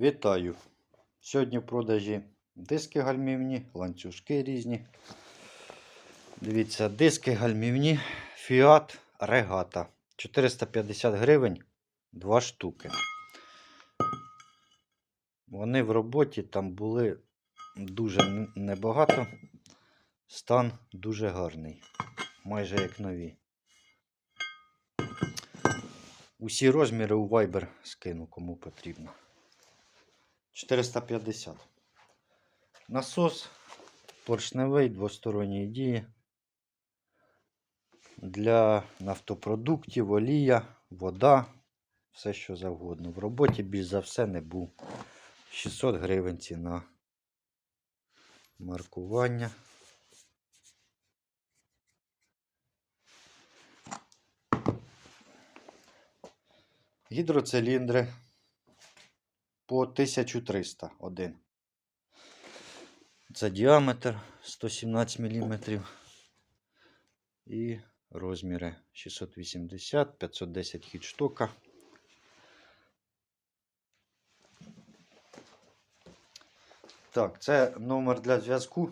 Вітаю! Сьогодні в продажі диски гальмівні, ланцюжки різні. Дивіться, диски гальмівні Fiat Regata. 450 гривень, 2 штуки. Вони в роботі там були дуже небагато. Стан дуже гарний. Майже як нові. Усі розміри у Viber скину, кому потрібно. 450. Насос поршневий двосторонньої дії. Для нафтопродуктів, олія, вода, все що завгодно. В роботі більш за все не був. 600 гривень ціна. Маркування. Гідроциліндри по 1300 один. Це діаметр 117 мм. І розміри 680, 510 хід штука. Так, це номер для зв'язку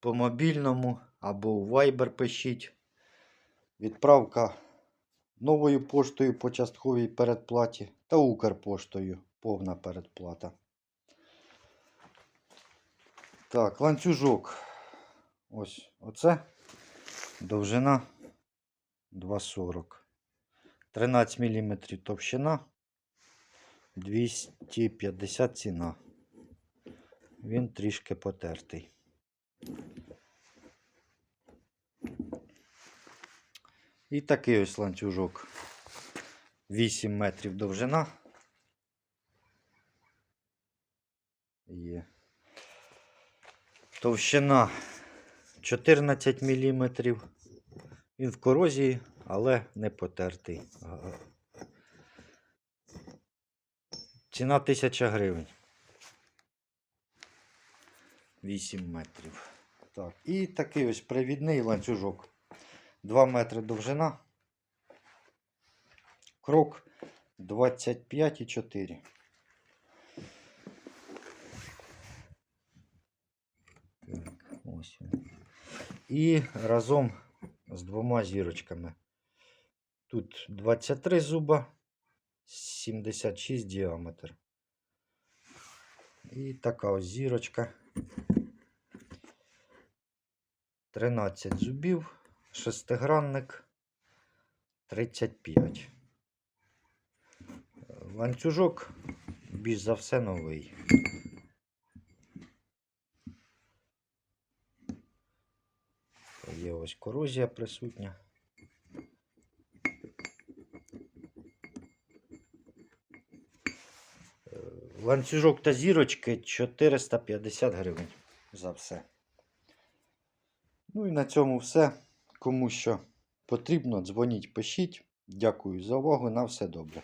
по мобільному або у Viber пишіть. Відправка новою поштою по частковій передплаті та Укрпоштою повна передплата. Так, ланцюжок. Ось оце. Довжина 2,40. 13 мм товщина. 250 ціна. Він трішки потертий. І такий ось ланцюжок. 8 метрів довжина. Є. Товщина 14 мм. Він в корозії, але не потертий. Ціна 1000 гривень. 8 метрів. Так, і такий ось привідний ланцюжок. 2 метри довжина. Крок 25,4. Так, ось він. І разом з двома зірочками. Тут 23 зуба, 76 діаметр. І така ось зірочка. 13 зубів, шестигранник 35. Ланцюжок більш за все новий. Є ось корозія присутня. Е, Ланцюжок та зірочки 450 гривень за все. Ну і на цьому все. Кому що потрібно, дзвоніть, пишіть. Дякую за увагу. На все добре.